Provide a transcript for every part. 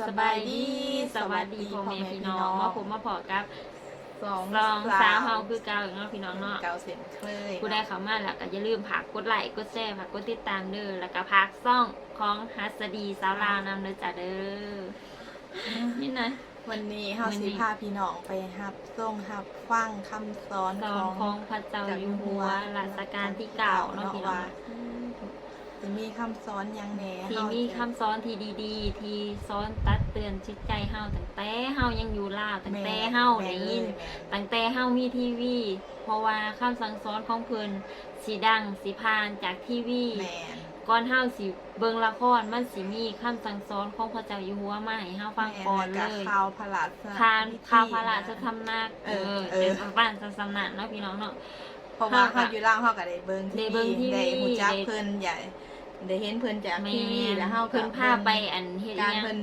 สบายดีสวัสดีพ่อแม่พี่น้องว่าผมมาพอครับสองรองสาวเฮาคือเก่าอย่าเนาะพี่น้องเนาะเก่าเส้นเคยกูได้เขามาแล้วก็อย่าลืมผักกดไลค์กดแชร์ผักกดติดตามเด้อแล้วก็ผักซ่องของฮัสดีสาวลาวนำเด้อจ้าเด้อนี่นะวันนี้เฮาสิพาพี่น้องไปฮับซ่งฮับฟังคำสอนของพระเจ้าอยู่หัวรัชกาลที่เก่าเนาะพี่น้อง สิมีคำสอนอย่างแหน่ที่มีคำสอนที่ดีๆ ที่สอนตัดเตือนชิดใจเฮาตั้งแต่เฮายังอยู่ลาวตั้งแต่เฮาได้ยิน ตั้งแต่เฮามีทีวี เพราะว่าคำสั่งสอนของเพิ่นสีดังสีพานจากทีวีก่อนเฮาสิเบิ่งละครมันสิมีคำสั่งสอนของพระเจ้าอยู่หัวมาให้เฮาฟังก่อนเลยข่าวพลาด ทานข้าวพระราชธรรมนักเอเอเออ เดบ้านศาสนาเนาะพี่น้องเนาะ เพราะว่าเขาอยู่ล่างเขาก็ได้เบิ่งที่งทีวีได้หูจักได้ เพิ่นใหญ่ เดี๋ยวเห็นเพื่อนจากทีวีแล้วเฮาเพื่อนพาไปอันเฮ็ดการเพิ่น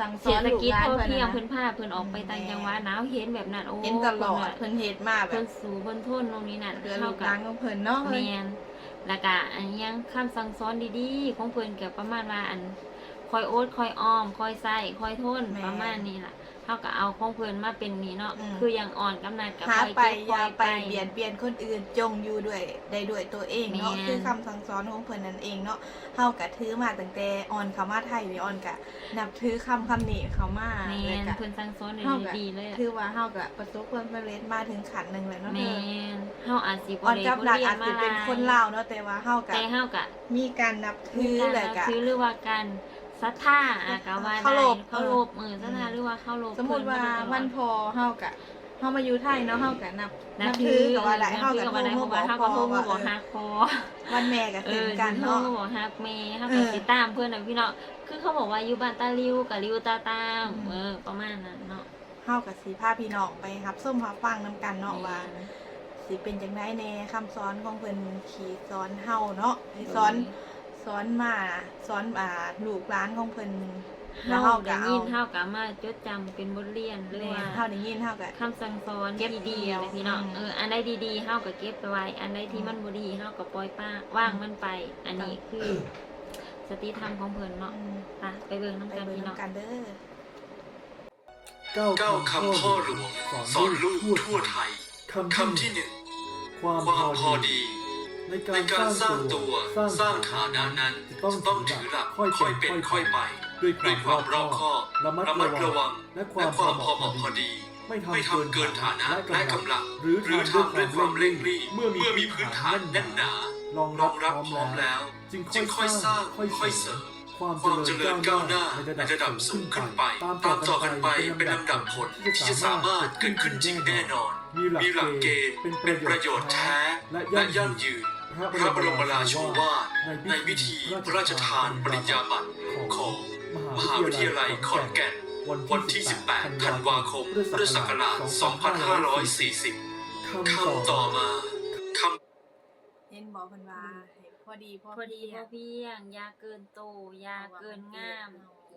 สั่งสอนฐลูกิจหลานอเพิ่นเพียงนเพื่นพาเพิ่นออกไปต่างจังหวัดหนาวเห็นแบบนั้นโอ้เห็นตลอดเพื่อนเฮ็ดมาแบเพื่อนสู้เพื่อนทนตรงนี้นั่นเพื่อลูกหลานของเพื่อนเนาะแมเฮ้ยนแล้วก็อันยังคำสั่งสอนดีๆ ของเพื่อนเก็ประมาณว่าอันคอยโอ๊ตคอยออมคอยใส่คอยทนประมาณนี้แหละ ขาก็เอาของเพิ่นมาเป็นนี่เนาะคือยังอ่อนกำนัดกับหาไปเก็บอไว้ ย่าไปเบียดเบียนคนอื่นจงอยู่ด้วยได้ด้วยตัวเองเนาะคือคำสั่งสอนของเพิ่นนั่นเองเนาะเฮากะถือมาตั้งแต่อ่อนเขามาไทยนี่ออนกะนับถือคำคำนี้เขามาเมแล้วนกะ เพิ่นสั่งสอนเฮาดีเลยอะคือว่าเฮากะประสบความสำเร็จมาถึงขันหนึ่งแล้วเนาะแมเธอเฮาอาจสิอ่อนไกับรักอาจสิเป็นคนลาวเนาะแต่ว่าเฮากะมีการนับถือเลยกะอหรือว่าการ ศรัทธาอะก็ว่าได้เข้ารพ เคารพมือศรัทธาหรือว่าเข้ารพสมมติว่าวันพอเข้ากะเฮามาอยู่ไทยเนาะเข้ากะนับนับถือกับว่าหลายเฮากับถือกับว่าได้เพรากว่าเฮาก็โทรมาบอกฮักคอ วันแม่กะเอคืออกันเนาะ เขาบอกฮักเมย์ฮักเมเอย์อ ติดตามเพื่อนนะพี่เนาะ คือเขาบอกว่าอยู่บ้านตาลิวกับลิวตาตามเออประมาณนั้นเนาะเข้ากัะสีผ้าพี่น้องไปครับส้มผ้าฟังน้ำกันเนาะว่าสีเป็นจังไดแน่คำสอนของเพิ่นขี่ซ้อนเฮาเนาะให้สอน สอนมาสอนอ่าลูกหลานของเพิ่นเฮาาก็ได้ยินเฮาก็มาจดจำเป็นบทเรียนเรือว่าเฮาได้ยินเฮาก็ คำสั่งสอนเก็บที่ดีเลยนะพี่เนาะเอออันใดดีๆเฮาก็เก็บไว้ อันใดที่มันบ่ดีเฮาก็ปล่อยป้าว่างมันไป อันนี้คือสติธรรมของเพิ่นเนาะอืมไปเบิ่งนํไปกันพี่เนาะกันเด้อ เก้าเคำพ่อหลวงสอนลูกทั่วไทยคำที่ที่หนึ่งความพอดี ในการสร้างตัวสร้างฐานะนั้นต้องถือหลักค่อยเป็นค่อยไปด้วยความรอบคอบระมัดระวังและความพอเหมาะพอดีไม่ทำเกินฐานะและกำลัง หรือทำด้วยความเร่งรีบเมื่อมีพื้นฐานแน่นหนารองรับพร้อมแล้ว จึงค่อยสร้างค่อยเสริมความเจริญก้าวหน้าในระดับสูงขึ้นไป ตามต่อกันไปเป็นลำดับผลที่จะสามารถเกิดขึ้นจริงแน่นอน มีหลักเกณฑ์เป็นประโยชน์แท้และยั่งยืน พระบรมราโชวาทในพิธีพระราชทานปริญญาบัตรของมหาวิทยาลัยขอนแก่น วันที่ 18 ธันวาคม พุทธศักราช 2540 คำต่อมาคำเห็นบอกกันว่าพอดีพอดีพอเพียงยาเกินโตยาเกินงาม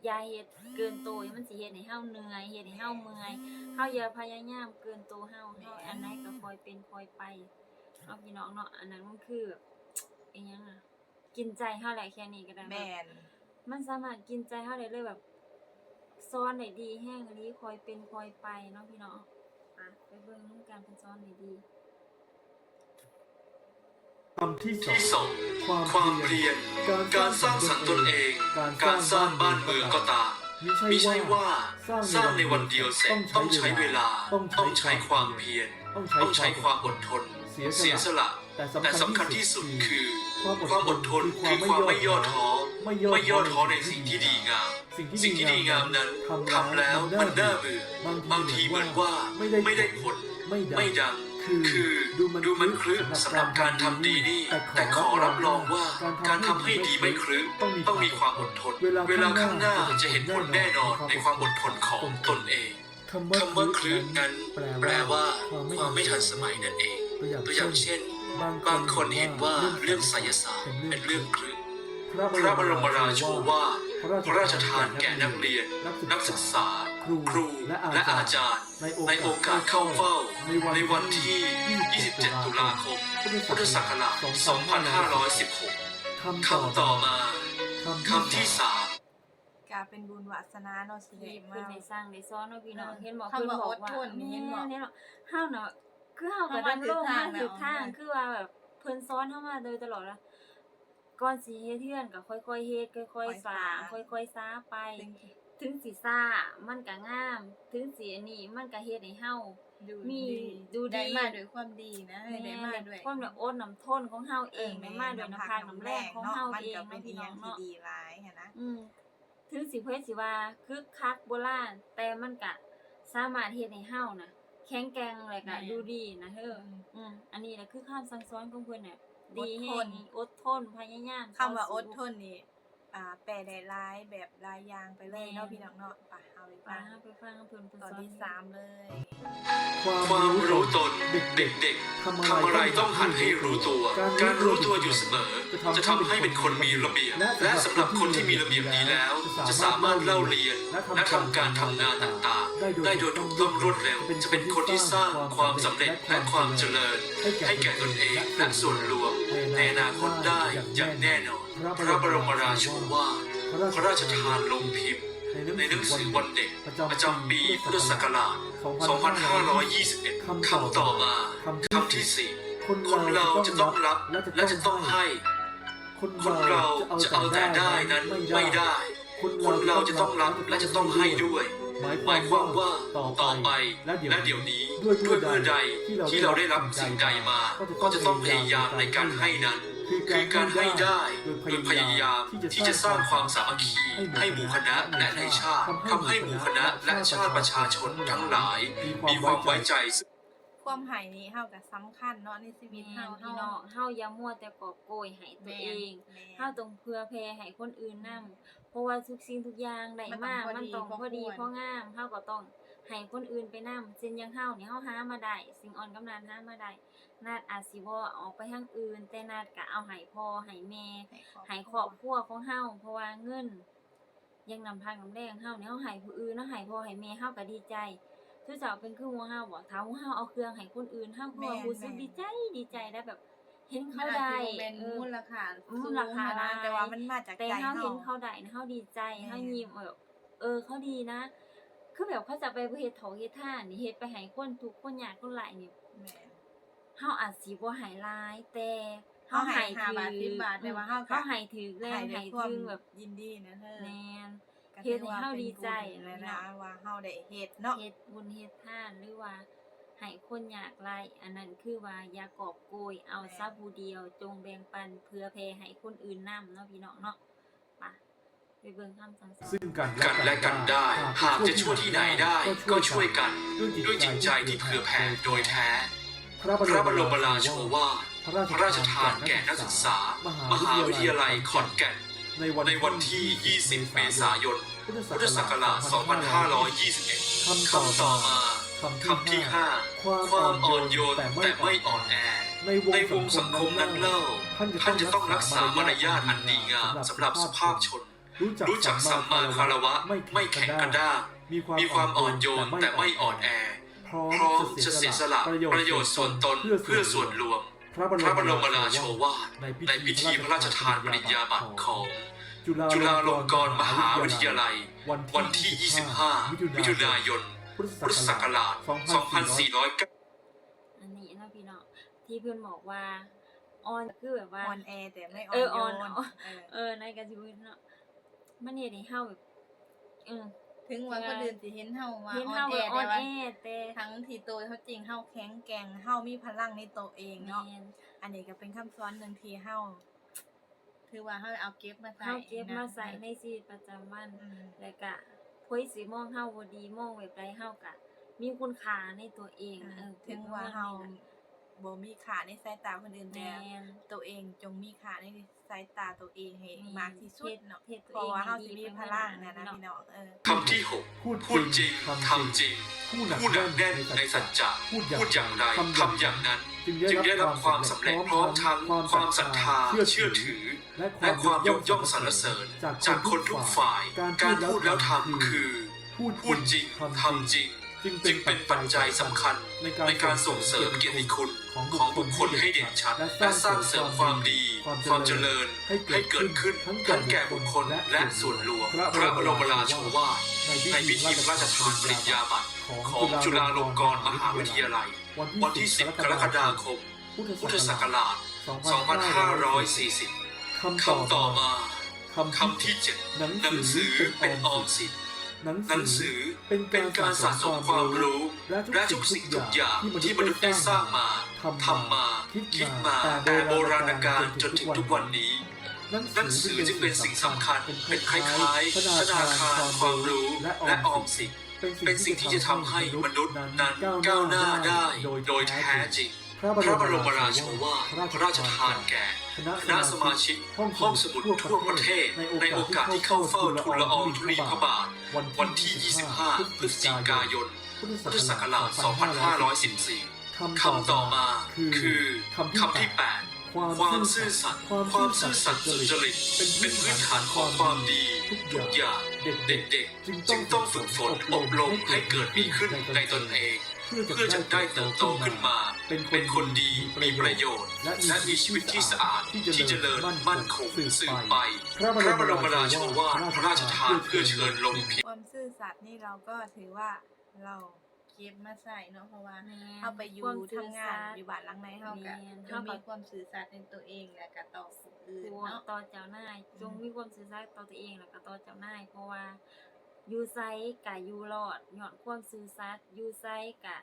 ยาเฮ็ดเกินโตมันสิเฮ็ดให้เฮาเหนื่อยเฮ็ดให้เฮาเมื่อยเฮาอย่าพยายามเกินโตเฮาเฮาอันไหนก็คอยเป็นคอยไป เนาะพี่น้องเนาะอันนั้นก็คืออีหยังอะ กินใจเฮาแหลแค่นี้ก็ได้แมเนมันสามารถกินใจเฮาไรเลยแบบซ้อนไหนดีแห้งอันนี้คอยเป็นคอยไปเนาะพี่เนาะอ่ไปเบิ่งน้ำการเป็นซ้อนไหนดี คำที่สองความเพียรการสร้างสรรค์ตนเอง การสร้างบ้านเมืองก็ตามมิไม่ใช่ว่าสร้างในวันเดียวเสร็จต้องใช้เวลา ต้องใช้ความเพียรต้องใช้ความอดทน เสียสละแต่สำคัญที่สุดคือความอดทนคือความไม่ย่อท้อไม่ย่อท้อในสิ่งที่ดีงามสิ่งที่ดีงามนั้นทำแล้วมันน่าเบื่อบางทีมันว่าไม่ได้ผลไม่ดังคือดูมันคลึกสำหรับการทำดีนี่ แต่ขอรับรองว่าการทำให้ดีไม่คลึกต้องมีความอดทน เวลาข้างหน้าจะเห็นผลแน่นอนในความอดทนของตนเองคำว่าคลึกนั้น แปลว่าความไม่ทันสมัยนั่นเอง ตัวอย่างเช่น บางคนเห็นว่าเรื่องไสยศาสตร์เป็นเรื่องคลึกพระบรมราโชวาพระราชทานแก่นักเรียน นักศึกษา ครู และอาจารย์ ในโอกาสเข้าเฝ้า ในวันที่ 27 ตุลาคม พุทธศักราช 2516 คำต่อมา คำที่สามการเป็นบุญวาสนาเนาะสิเดมากขึ้นในสร้างในซ้อนเนาะพี่น้องเห็นบอกคือบอกว่าเนี่ยเนี่ยเนาะห้าวเนาะ คือเฮาก็ดำรงมาถูกทางคือว่าแบบเพิ่นสอนเฮามาโดยตลอดละก่อนสิเฮ็ดเฮือนก็ค่อยๆเฮ็ดค่อยๆสร้างค่อยๆซ้าไป ถึงสิซ่ามันก็งาม ถึงสิอันนี้มันก็เฮ็ดให้เฮามีดูดีมาด้วยความดีนะได้มาด้วยความละอดน้ำทนของเฮาเองได้มาด้วยน้ำพักน้ำแรงของเฮาเองมันก็เป็นอีหยงที่ดีหลายหันะอือถึงสิเพิ่นสิว่าคึกคักโบราณแต่มันก็สามารถเฮ็ดให้เฮานะ ข็งแกร่งอะไรกันดูดีนะเธอออันนี้แหละคือข้ามซังซ้อนของเพิ่นน่ยดีให่งอดทนพยายามคำว่าอดทนนี่อ่าแปลได้หลายแบบหลายยางไปเลยเนาะพี่น้องเนาะปะเอาไปฟังไปฟังเพิ่นตอนที่สามเลย ความรู้ตนเด็กๆ ทำอะไรต้องหัดให้รู้ตัว การรู้ตัวอยู่เสมอ จะทำให้เป็นคนมีระเบียบ และสำหรับคนที่มีระเบียบดีแล้ว จะสามารถเล่าเรียน และทำการทำงานต่างๆ ได้โดยถูกต้องรวดเร็ว จะเป็นคนที่สร้างความสำเร็จและความเจริญ ให้แก่ตนเองและส่วนรวม ในอนาคตได้อย่างแน่นอน พระบรมราโชวาทพระราชทานลงพิมพ์ ในหนังสือวันเด็กประจำปีพุทธศักราช 2521 คำต่อมาคำที่สี่คนเราจะต้องรับและจะต้องให้ คนเราจะเอาแต่ได้นั้นไม่ได้ คนเราจะต้องรับและจะต้องให้ด้วยหมายความว่าต่อไปและเดี๋ยวนี้ด้วยเมื่อใดที่เราได้รับสิ่งใดมา ก็จะต้องพยายามในการให้นั้น คือการให้ได้โดยพยายามที่จะสร้างความสามัคคีให้หมู่คณะและในชาติทำให้หมู่คณะและชาติประชาชนทั้งหลาย มีความไว้ใจความหายนี้เฮาก็สำคัญเนาะในชีวิตเฮาพี่นาะงเฮาอย่ามัวแต่กอบโกยหายตัวเองเฮาตรงเพื่อแผ่ให้คนอื่นนำเพราะว่าทุกสิ่งทุกอย่างได้มากมันต้องพอดีพองามเฮาก็ต้อง ให้คนอื่นไปนำเช่นยังเฮานี่เฮาหามาได้ สิ่งอ่อนกำนันหามาได้นาดอาจสิบ่ออกไปทางอื่น แต่นาดก็เอาให้พ่อให้แม่ให้ครอบครัวของเฮาเพราะว่าเงิน ยังนำพังนำแรงเฮาเนี่ยเฮาให้ผู้อื่นเนาะให้พ่อให้แม่เฮาก็ดีใจคือเจ้าเป็นคือหัวเฮาบ่ถ้าหัวเฮาเอาเครื่องให้คนอื่นเฮาก็รู้สึกดีใจดีใจได้แบบเห็นเขาได้เป็นมูลค่ามูลค่าแต่ว่ามันมาจากใจเฮาแต่เฮาเห็นเขาได้เฮาดีใจเฮายิ้มแบบเออเขาดีนะ คือแบบเขาจะไปเฮ็ดเถาเฮ็ดท่านี่เฮ็ดไปให้คนทุกคนอยากคนหลายนี่แม่เฮาอาจสิบ่หายลาย แต่เฮาหายคือบาทสิบบาทแปลว่าเฮาก็ เฮาใายถือแรงให้ถึงแบบยินดีนะเธอแม่น ก็ถือว่ป็นบุญนะนะว่าเฮาได้เฮ็ดเนาะ เฮ็ดบุญเฮ็ดท่านหรือว่าให้คนอยากไล่อันนั้นคือว่าอย่ากอบโกยเอาซะผู้เดียวจงแบ่งปันเพื่อแพ่ให้คนอื่นนํเนาะพี่น้องเนาะ ซึ่งกันและกันได้ หากจะช่วยที่ไหนได้ ก็ช่วยกัน ด้วยจิตใจที่เผื่อแผ่โดยแท้ พระบรมราชโชวาทพระราชทานแก่นักศึกษา มหาวิทยาลัยขอนแก่น ในวันที่ 20 เมษายน พุทธศักราช 2521 คำต่อมาคำที่ 5 ความอ่อนโยนแต่ไม่อ่อนแอ ในวงสังคมนั้นเล่า ท่านจะต้องรักษามารยาทอันดีงามสำหรับสุภาพชน รู้จักสัมมาคารวะไม่แข็งกระด้างมีความอ่อนโยนแต่ไม่อ่อนแอ พร้อมจะเสียสละประโยชน์ส่วนตนเพื่อส่วนรวม พระบรมราโชวาทในพิธีพระราชทานปริญญาบัตรของจุฬาลงกรณ์มหาวิทยาลัย วันที่ 25 มิถุนายน พุทธศักราช 2409 อันนี้นะพี่เนาะที่เพื่อนบอกว่าออนคือแบบว่าออนแอแต่ไม่ออนโยนเออในการชีวิตเนาะ มันเฮ็ดให้เฮาแบบเออ ถึงว่าคนอื่นสิเห็นเฮาว่าเห็นอ่เฮาแอ่อต่นว่าแอทั้งที่ตัวเฮาจริงเฮาแข็งแกร่งเฮามีพลังในตัวเองเนาะอันนี้ก็เป็นคำสอนหนึ่งที่เฮาคือว่าเฮาเอาเก็บมาใส่เฮาเก็บมาใส่ในชีวิตประจำวันแล้วก็ผู้สิมองเฮาบ่ดีมองแบบใดเฮาก็มีคุณค่าในตัวเองถึงว่าเฮาบ่มีค่าในสายตาคนอื่นแต่ตัวเองจงมีค่าในายตาตัวเองให้มากที่สุดเนาะเพราะว่าเฮาสิมีพลังนะนะพี่น้องเออคำที่หกพูดจริงทำจริงผู้หนักแน่นในสัจจะพูดอย่างไรทำอย่างนั้น จึงได้รับความสำเร็จพร้อมทั้งความศรัทธาเชื่อถือ และความยกย่องสรรเสริญ จากคนทุกฝ่าย การพูดแล้วทำคือ พูดจริงทำจริง จึงเป็นปัจจัยสำคัญในการส่งเสริมเกียรติคุณของบุคคลให้เด่นชัด และสร้างเสริมความดี ความเจริญให้เกิดขึ้นทั้งแก่บุคคลและส่วนรวมพระบรมราโชวาทในพิธีพระราชทานปริญญาบัตรของจุฬาลงกรณ์มหาวิทยาลัย วันที่ 10 กรกฎาคม พุทธศักราช 2540 คำต่อมาคำที่เจ็ดหนังสือเป็นออมสิน หนังสือเป็นการสะสมความรู้ และทุกสิ่งทุกอย่างที่มนุษย์ได้สร้างมาทำมาคิดมาแต่โบราณกาลจนถึงทุกวันนี้หนังสือจึงเป็นสิ่งสำคัญเป็นคล้ายๆธนาคารความรู้และออมสินเป็นสิ่งที่จะทำให้มนุษย์นั้นก้าวหน้าได้โดยแท้จริง พระบรมราโชวาทพระราชทานแก่ คณะสมาชิกห้องสมุดทั่วประเทศ ในโอกาสที่เข้าเฝ้าทูลละอองธุลีพระบาท วันที่ 25 พฤศจิกายน พุทธศักราช 2514 คำต่อมาคือคำที่ 8ความซื่อสัตย์ความซื่อสัตย์สุจริตเป็นพื้นฐานของความดีทุกอย่างเด็กๆจึงต้องฝึกฝนอบรมให้เกิดมีขึ้นในตนเอง เพื่อจะได้เติบโตขึ้นมา เป็นคนดีมีประโยชน์ และมีชีวิตที่สะอาดที่เจริญมั่นคงสืบไป พระบรมราโชวาทพระราชทานเพื่อเชิญลงเพียงความซื่อสัตย์นี่เราก็ถือว่าเราเก็บมาใส่เนาะเพราะว่าแม่นเข้าไปอยู่ความซื่ทำงานสัตย์อยู่บ้านหลังในเฮาก็แม่นต้องมีความซื่อสัตย์ในตัวเองและก็ต่อผู้อื่นตัวเนาะต่อเจ้านายจงมีความซื่อสัตย์ต่อตัวเองแล้วก็ต่อเจ้านายเพราะว่า อยู่ไซกะอยู่รอดย้อนความซื่อสัตย์อยู่ไซกะ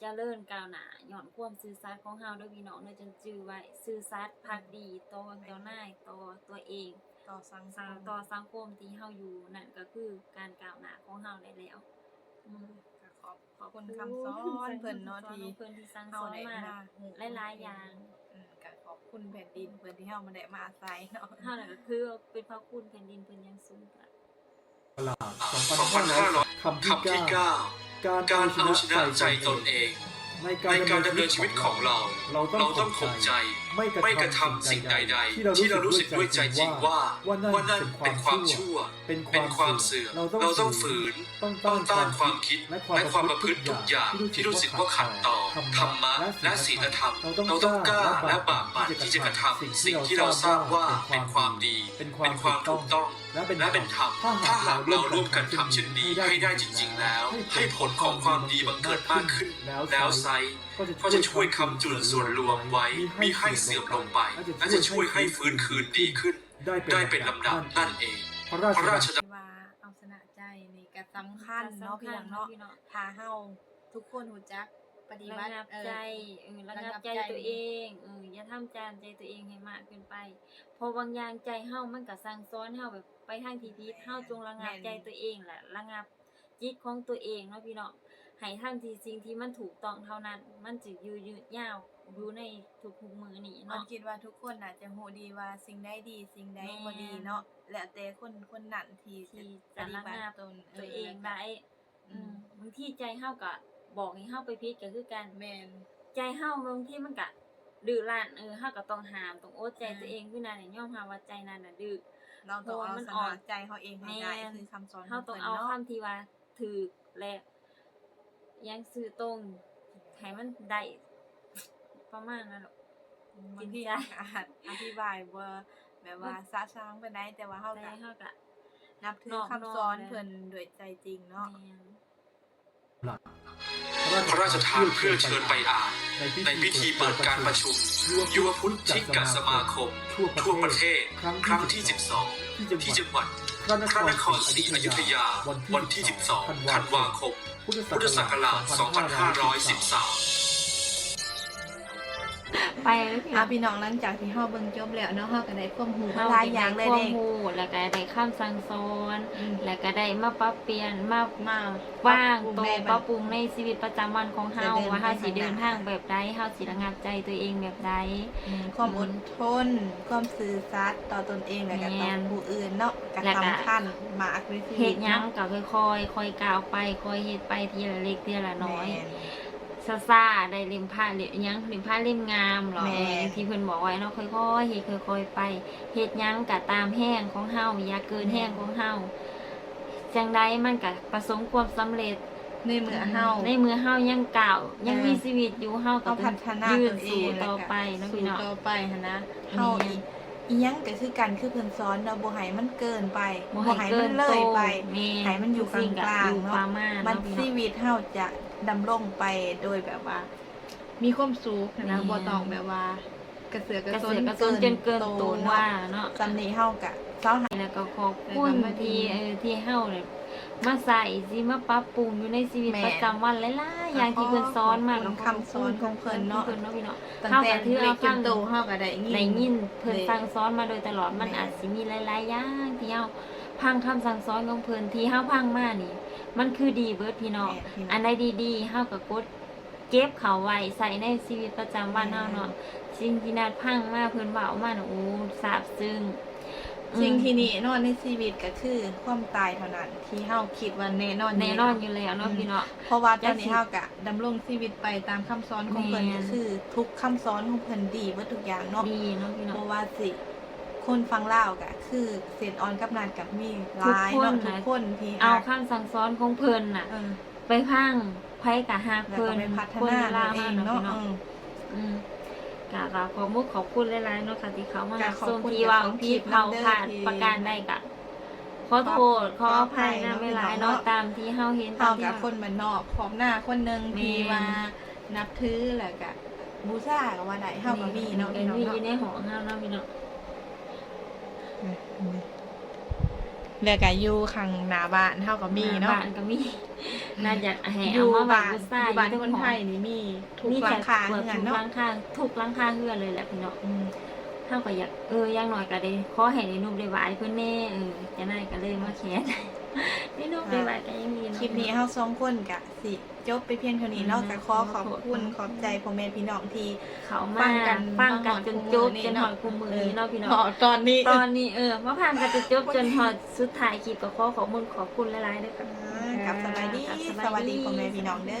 เจริญก้าวหน้าย้อนความซื่อสัตย์ของเฮาเด้อพี่น้องเด้อจนจื้อไว้ซื่อสัตย์ภักดีต่อเจ้านายต่อตัวเองต่อสังคสร้างมต่อสังคมที่เฮาอยู่นั่นก็คือการก้าวหน้าของเฮาได้แล้วอืมก็ขอบขอบคุณคำสอนเพิ่นเนาะที่เพิ่นที่สั่งเฮาสอนได้มามาฮู้หลายๆอย่างอืมก็ขอบคุณแผ่นดินเพิ่นที่เฮามาได้มาอาศัยเนาะเฮานั่นก็คือเป็นพระคุณแผ่นดินเพิ่นอย่างสูงค่ะ ตลาด2500คำที่คำที่เก้า9การเอาชนะใจตนเอง ในในการดำเนินชีวิตของเรา เราเราต้องข่มใจ ไม่กระทำสิ่งใดๆ ที่เรารู้สึกด้วยใจจริงว่าว่านั่นเป็นความชั่ว เป็นความเสื่อมเราต้องฝืน ต้องต้านความคิดและความประพฤติทุกอย่างที่รู้สึกว่าขัดต่อธรรมะและศีลธรรม เราต้องกล้าและบากบั่นที่จะกระทำสิ่งที่เราทราบว่าเป็นความดี เป็นความถูกต้องและเป็นธรรมถ้าหากเราร่วมกันทำเช่นนี้ให้ได้จริง ๆ แล้ว ให้ผลของความดีบังเกิดมากขึ้น แล้วไซร้ก็จะช่วยคำจุนส่วนรวมไว้มิให้เสื่อมลงไป และจะช่วยให้ฟื้นคืนดีขึ้น ได้เป็นลำดับนั่นเอง พระราพระราชชดำ ว่าเอาชนะใจนี่ก็สำคัญเนาะพี่น้องเนาะพี่น้องถ้าเฮาทุกคนรู้จักปฏิระบัติงับเออ ใจเออระงับใจ ตัวเองเอออย่าทำจานใจตัวเองให้มากเกินไป เพอบางอย่างใจเฮามันก็สั่งซ้อนเฮาแบบไปทางที่ผิดเฮาจงระงับใจตัวเองแหละระงับจิตของตัวเองเนาะพี่น้องให้ทำที่สิ่งที่มันถูกต้องเท่านั้น มันจะอยู่ยืดยาว อยู่ในทุกๆมือนี่มันเนาะ คิดว่าทุกคนน่ะจะฮู้ดีว่าสิ่งใดดีสิ่งใดบ่ดีแม่นเนาะแล้วแต่คนคนนั้นที่ที่จะจะปฏิระบัติงับ ตนตัวเองได้อือืมมบางทีใจเฮาก็บอกให้เฮาไปผิดก็คือกัน แม่น ใจเฮาบางทีมันก็ดื้อรั้นเออเฮาก็ต้องห้ามต้องอดใจอืมตัวเองคือนั่นน่ะยอมรับว่าใจนั้นน่ะดื้อ เราต้องเอามันชอ่อนะนใจเฮาเองให้ได้แม่น คือคำสอนขเฮาองต้องเพิ่นเอาเนาะคำที่ว่าถูกและยังซื่อตรงให้มันได้ ประมาณนั้นหรอกบางทีจริงใจอาจอธิบายบ่แบบว่าซะช้างไปได้แต่ว่าเฮาแต่ก็เฮาก็นับถือน้อมคำสอนน้อมเพิ่นด้วยใจจริงเนาะแม่นพระราชทานเพื่อเชิญไปอ่านในพิธีเปิดการประชุม ยุวพุทธิกสมาคม ทั่วประเทศ ครั้งที่ 12 ที่จังหวัดพระพระนครศรีอยุธยา วันที่ 12 ธันวาคม พุทธศักราช 2513 ไปเลยพี่น้อะองพี่น้องหลังจากที่เฮาเบิ่งจบแล้วเนาะเฮาก็ได้ความรู้เฮาหลายอย่างเลยได้เด้ความรู้แล้วก็ได้คำสั่งสอนอืมแล้วก็ได้มาปรับเปลี่ยนมามาว่างตรงในปรับปรุงในชีวิตประจำวันของเฮาจะเดินว่าเฮาสิไปข้างหน้าเดินทางแบบใดเฮาสิระงับใจตัวเองแบบใด อืมความอดทน ความซื่อสัตย์ต่อตนเองและก็ต่อแม่นผู้อื่นเนาะก็แล้วก็ สำคัญมากในชีเฮ็วิดตหยังเนาะก็ค่อยๆค่อยก้าวไปค่อยเฮ็ดไปทีละเล็กทีละน้อย แม่น ซาซ่าได้เล่มผ้าเล่มหยังเล่มผ้าเล่มงามเหรอแม่เออที่เพิ่นบอกไว้เนาะค่อยๆเฮ็ดค่อยๆไปเฮ็ดหยังก็ตามแห้งของเฮาอย่าเกินแห้งของเฮาจังใดมันก็ประสบความสำเร็จในเมื่อเฮา ในมือเฮายังเก่ายังเออมีชีวิตอยู่เฮาก็เฮาต้พัองฒนายืตันวเอสู่งต่อไปเนาะสู่พี่เนาะ ต่อไปหันนะแม่เฮาอีกอีหยังก็คือกันคือเพิ่นสอนเราบ่ให้มันเกินไปบ่บ่ให้ให้เกิมันนเลยไปแม่ให้มันอยู่กลางๆทุสิ่อยู่เนาะประมาณมันเนาะพี่ชีเนาะวิตเฮาจะ ดำรงไปโดยแบบว่า มีความสุขนะแม่บ่ต้องแบบว่า กระเสือกกระกระสเสืนอกกระสนจนเกินตัวเนาะว่าเนาะจำนี้เฮากะเจ้าหา แล้วก็ขอบคุณแล้วก็มาดีที่เออที่เฮาเนี่ยมาใส่สิมาปรับปรุงอยู่ในชีวิตแม่ประจำวันหลายๆอย่างที่เพิ่นสอนมาขอบคุณก็คำสอนของเพิ่นเนาะเพิ่นเนาะพี่เนาะตั้งเฮาแต่ก็ถือเล็เอากจฟันง โตเฮาก็ได้ยินได้ยินเพิ่นได้สั่งสอนมาโดยตลอดมันแม่ อาจสิมีหลายๆอย่างที่เฮา พังคำสั่งสอนของเพิ่นที่เฮาพังมานี่ มันคือดีเบิดพี่น้องแม่พี่น้องอันใดดีๆเฮาก็กดเก็บเขาไว้ใส่ในชีวิตประจำวันเฮาเนาะสิ่งที่นาดพังมาเพิ่นเว้ามาน่ะโอ้ซาบซึ้งอืมสิ่งที่นี่นอนในชีวิตก็คือความตายเท่านั้นที่เฮาคิดว่าแน่นอนแน่นอนอยู่แล้วเนาะพี่เนาะเพราะว่าตอนนี้จักสิเฮาก็ดำรงชีวิตไปตามคำสอนของเพิ่นแม่นก็คือ ทุกคำสอนของเพิ่นดีเบิดทุกอย่างเนาะดีเนาะพี่เพเนาะราะว่าสิ คนฟังลาวก็คือเซนออนกับนานกับมีหลายทุกคนเนาะน่ะทุกคนที่เอาฮักคำสั่งสอนของเพิ่นน่ะ เออไปพังไผกะฮักแล้วเพิ่ก็นไปพัฒคนนาเวลาตัวเอมางเนาะเนาะพี่เนาะอืม อืมกะก็ขอมุกขอบคุณหลายๆเนาะค่ะที่เขามาก็ขอบส่งคุณที่ว่าเจ้าของพี่คลิปเผานำเด้อขาดที่ประการใดกะขอโทษขออภัยนะขออภัยเวลาเนาะเนาะตามที่เฮาเห็นเฮาตามที่กับคนบ้านนอกพร้อมหน้าคนหนึงแม่ ที่ว่านับถือแล้วก็บูชาก็ว่าได้เฮาก็มีเนาะเป็พี่นน้องมีอเนาะยู่ในหอเฮาเนาะพี่เนาะ แล้วก็อยู่ข้างหน้าบ้านเฮาก็มีเนาะบ้านก็มีน่าจะให้อเอายู่มาไว้บ้านบูชาอยู่บ้านอยู่คทั้นงหไทอยนี่มีทุกมีหลัแต่งคาเปิดเฮือนทุกหเนาะลังคาทุกหลังคาเฮือนเลยแหละพี่เนาะอืมเฮาก็อยากเอออย่างน้อยก็ได้ขอให้ได้นุ่มได้หวายเพิ่นแน่เออจะได้ก็เลยมาแขน ได้นุ่มได้หวายก็ยังมีเนาะ คลิปนี้เฮาสองคนก็สิจบไปเพียงเท่านี้เนาะอืมก็ขอขอบคุณขอบใจพ่อแม่พี่น้องที่ เขาฟัมางกันฟังกันจนจบมาหอดจนหอดคุคุมมมืมืออนี้นี้เนาะพี่เนาะอ๋อตอนนี้ตอนนี้เออมาผ่านกันจนจบจนหอดสุดท้ายคลิปก็ขอขอบคุณขอบคุณหลายๆด้วยค่ะอ่ากับสวัสดีกับสวัสดีพ่อแม่พี่น้องเด้อ